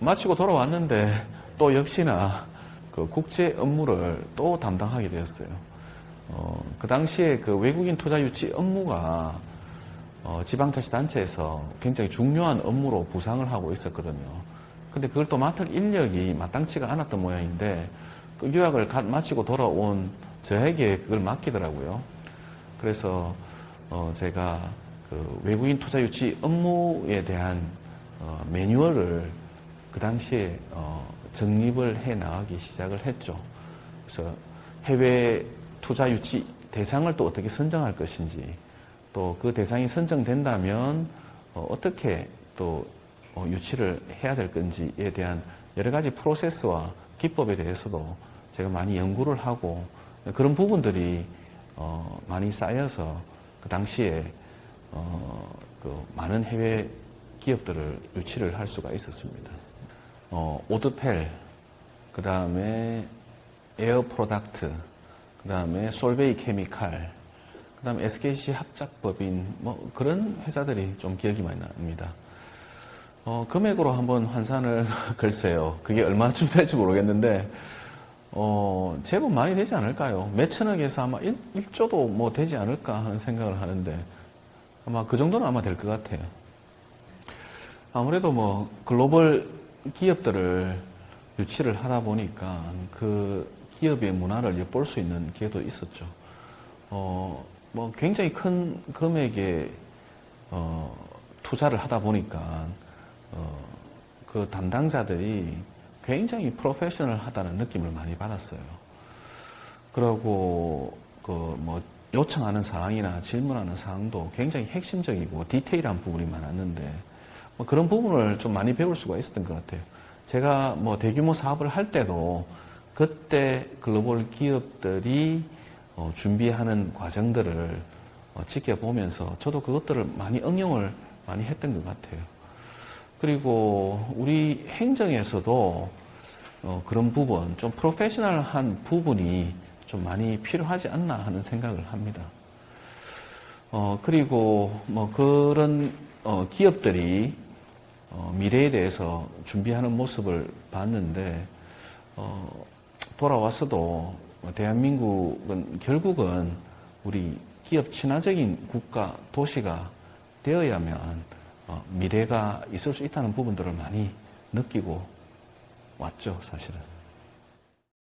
마치고 돌아왔는데 또 역시나 그 국제 업무를 또 담당하게 되었어요. 어, 그 당시에 그 외국인 투자 유치 업무가 어, 지방자치단체에서 굉장히 중요한 업무로 부상을 하고 있었거든요. 근데 그걸 또 맡을 인력이 마땅치가 않았던 모양인데 그 유학을 갓 마치고 돌아온 저에게 그걸 맡기더라고요. 그래서 어, 제가 그 외국인 투자 유치 업무에 대한 어, 매뉴얼을 그 당시에 어, 정립을 해 나가기 시작을 했죠. 그래서 해외 투자 유치 대상을 또 어떻게 선정할 것인지 또 그 대상이 선정된다면 어, 어떻게 또 어, 유치를 해야 될 건지에 대한 여러 가지 프로세스와 기법에 대해서도 제가 많이 연구를 하고 그런 부분들이 어, 많이 쌓여서 그 당시에 어, 그 많은 해외 기업들을 유치를 할 수가 있었습니다. 어, 오드펠, 그 다음에 에어 프로덕트, 그 다음에 솔베이 케미칼, 그 다음에 SKC 합작법인, 뭐 그런 회사들이 좀 기억이 많이 납니다. 어, 금액으로 한번 환산을 글쎄요. 그게 얼마쯤 될지 모르겠는데, 어, 제법 많이 되지 않을까요? 몇천억에서 아마 1, 1조도 뭐 되지 않을까 하는 생각을 하는데, 아마 그 정도는 아마 될 것 같아요. 아무래도 뭐 글로벌 기업들을 유치를 하다 보니까 그 기업의 문화를 엿볼 수 있는 기회도 있었죠. 어, 뭐 굉장히 큰 금액의 어, 투자를 하다 보니까 어, 그 담당자들이 굉장히 프로페셔널 하다는 느낌을 많이 받았어요. 그리고 그 뭐 요청하는 사항이나 질문하는 사항도 굉장히 핵심적이고 디테일한 부분이 많았는데 뭐 그런 부분을 좀 많이 배울 수가 있었던 것 같아요. 제가 뭐 대규모 사업을 할 때도 그때 글로벌 기업들이 어, 준비하는 과정들을 어, 지켜보면서 저도 그것들을 많이 응용을 많이 했던 것 같아요. 그리고 우리 행정에서도 어, 그런 부분, 좀 프로페셔널한 부분이 좀 많이 필요하지 않나 하는 생각을 합니다. 어, 그리고 뭐 그런 어, 기업들이 어, 미래에 대해서 준비하는 모습을 봤는데 어, 돌아왔어도 대한민국은 결국은 우리 기업 친화적인 국가 도시가 되어야면 어, 미래가 있을 수 있다는 부분들을 많이 느끼고 왔죠, 사실은.